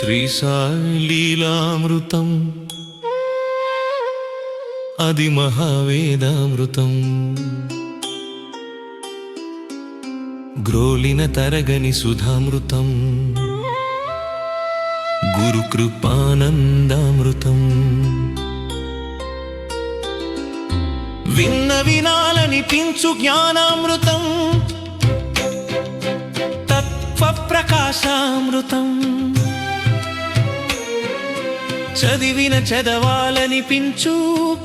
శ్రీశాలీలామృతం. అది మహావేదామృతం. గ్రోలిన తరగని సుధామృతం. గురుకృపానందామృతం విన్న వినాలనిపించు జ్ఞానామృతం. తత్వ ప్రకాశామృతం. చదివిన చదవాలనిపించు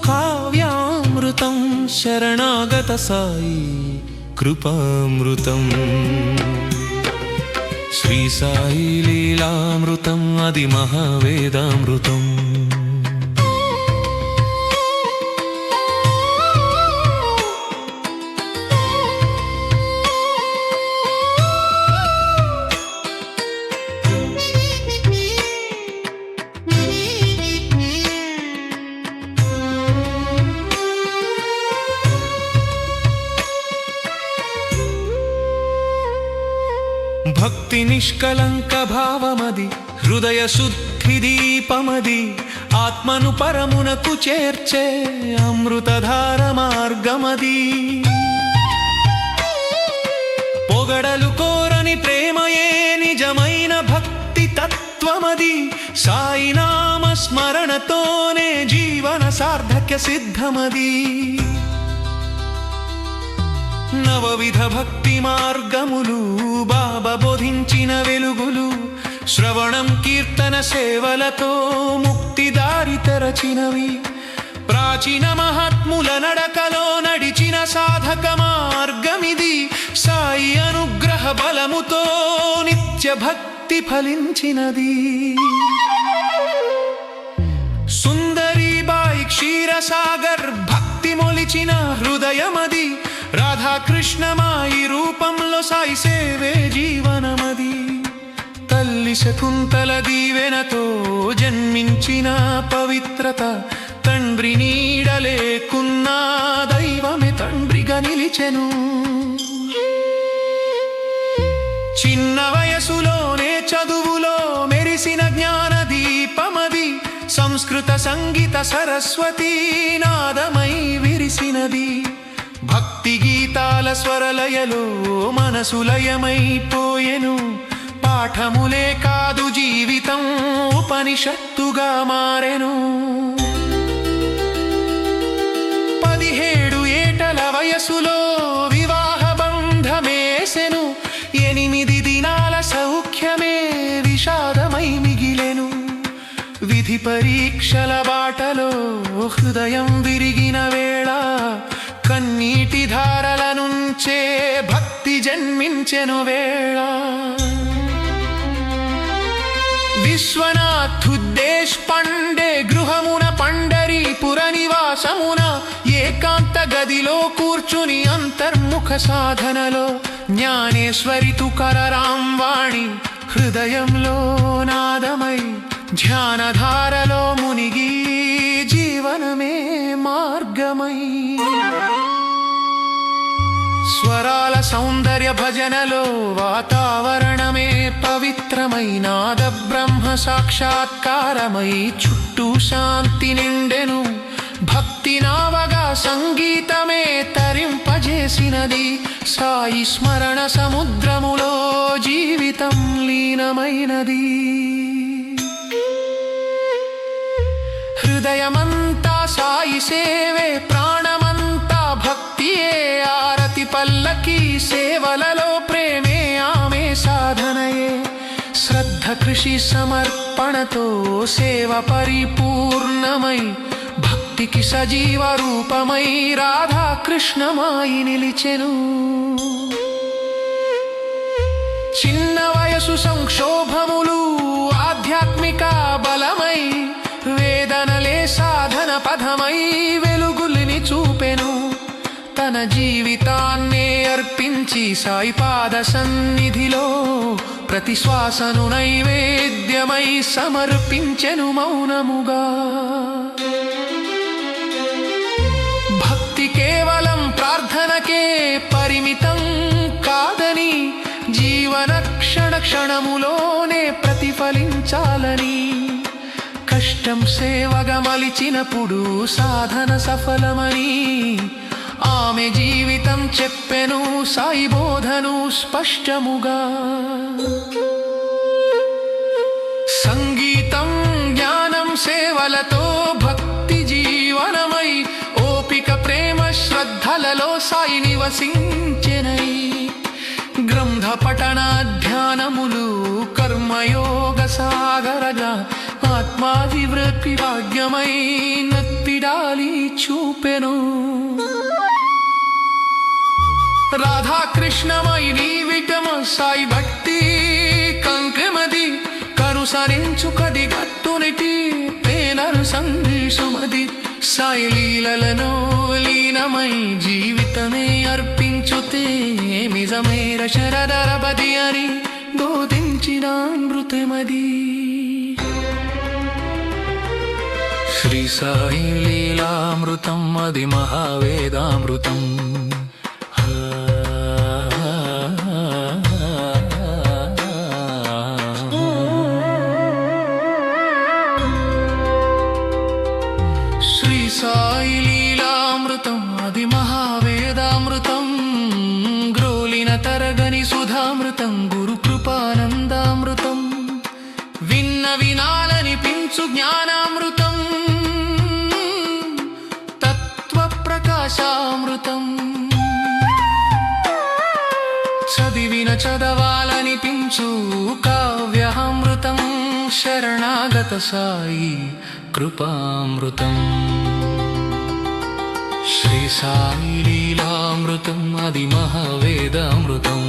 కావ్యామృతం శరణాగత సాయి కృపామృతం. శ్రీ సాయి లీలామృతం అది మహావేదామృతం. భక్తి నిష్కలంక భావమది హృదయ శుద్ధి దీపమది ఆత్మను పరమునకు చేర్చే అమృతధార మార్గమది. పొగడలు కోరని ప్రేమయే నిజమైన భక్తి తత్వమది సాయినామ స్మరణతోనే జీవన సార్థక్య సిద్ధమది. నవవిధ భక్తి మార్గములు బాబా బోధించిన వెలుగులు శ్రవణం కీర్తన సేవలతో ముక్తి దారి తెరచినవి. ప్రాచీన మహాత్ముల నడకలో నడిచిన సాధక మార్గమిది. సాయి అనుగ్రహ బలముతో నిత్య భక్తి ఫలించినది. సుందరీబాయి క్షీరసాగర్ భక్తి మొలిచిన హృదయమ కృష్ణమాయి రూపంలో సాయి సేవే జీవనమది. తల్లి శకుంతల దీవెనతో జన్మించిన పవిత్రత తండ్రి నీడలేకున్నా దైవమే తండ్రిగా నిలిచెను. చిన్న వయసులోనే చదువులో మెరిసిన జ్ఞాన దీపమది సంస్కృత సంగీత సరస్వతి నాదమై విరిసినది. భక్తి గీతాల స్వరలయలో మనసులయమైపోయెను. పాఠములే కాదు జీవితం ఉపనిషత్తుగా మారెను. పదిహేడు ఏటల వయసులో వివాహ బంధమేసెను. ఎనిమిది దినాల సౌఖ్యమే విషాదమై మిగిలెను. విధి పరీక్షల బాటలో హృదయం విరిగిన వేళ కన్నీటి ధారల నుంచే భక్తి జన్మించెను వేళ. విశ్వనాథ్ దేశ్ పండే గృహమున పండరీపుర నివాసమున ఏకాంత గదిలో కూర్చుని అంతర్ముఖ సాధనలో జ్ఞానేశ్వరి తుకర రాంవాణి హృదయంలో నాదమై ధ్యానధారలో మునిగి జీవనమే మార్గమై. స్వరాల సౌందర్య భజనలో వాతావరణమే పవిత్రమైనాద బ్రహ్మ సాక్షాత్కారమై చుట్టూ శాంతి నిండెను. భక్తి నావగా సంగీతమే తరింపజేసినది. సాయి స్మరణ సముద్రములో జీవితం లీనమైనది. హృదయమంతా సాయి సేవే ప్రాణ సేవలలో ప్రేమే ఆమె సాధనయే. శ్రద్ధ కృషి సమర్పణతో సేవ పరిపూర్ణమై. భక్తికి సజీవ రూపమై రాధాకృష్ణమాయి నిలిచెను. చిన్న వయసు సంక్షోభములు ఆధ్యాత్మిక బలమై. వేదనలే సాధన పథమై వెలుగులిని చూపెను. తన జీవితాన్నే అర్పించి సాయిపాద సన్నిధిలో ప్రతి శ్వాసను నైవేద్యమై సమర్పించెను మౌనముగా. భక్తి కేవలం ప్రార్థనకే పరిమితం కాదని జీవన క్షణ క్షణములోనే ప్రతిఫలించాలని. కష్టం సేవగా మలిచినప్పుడు సాధన సఫలమని ఆమె జీవితం చెప్పెను సాయి బోధను స్పష్టముగా. సంగీతం జ్ఞానం సేవలతో భక్తి జీవనమై ఓపిక ప్రేమ శ్రద్ధలలో సాయి నివసించెనై. గ్రంథ పఠన ధ్యానములు కర్మయోగ సాగరగా ఆత్మాభివృద్ధి భాగ్యమై నత్తిడాలి చూపెను. రాధాకృష్ణమై నీవిటమ సాయి భక్తి కంకమది కరుసరించు కది గట్టునిటి పేనరు సందేశమది. సాయి లీలలను లీనమై జీవితమే అర్పించుతే నిజమేర శరదరబది అని బోధించిన మృతమది శ్రీ సాయి లీలామృతం అది మహావేదామృతం. తరగని సుధామృతం గురు కృపానందామృతం. విన్న వినాలని పించు జ్ఞానామృతం. తత్వ ప్రకాశామృతం. చదివిన చదవాలని పించు కావ్యామృతం. శరణాగత సాయి కృపామృతం. శ్రీ సాయి లీలామృతం అది మహావేదామృతం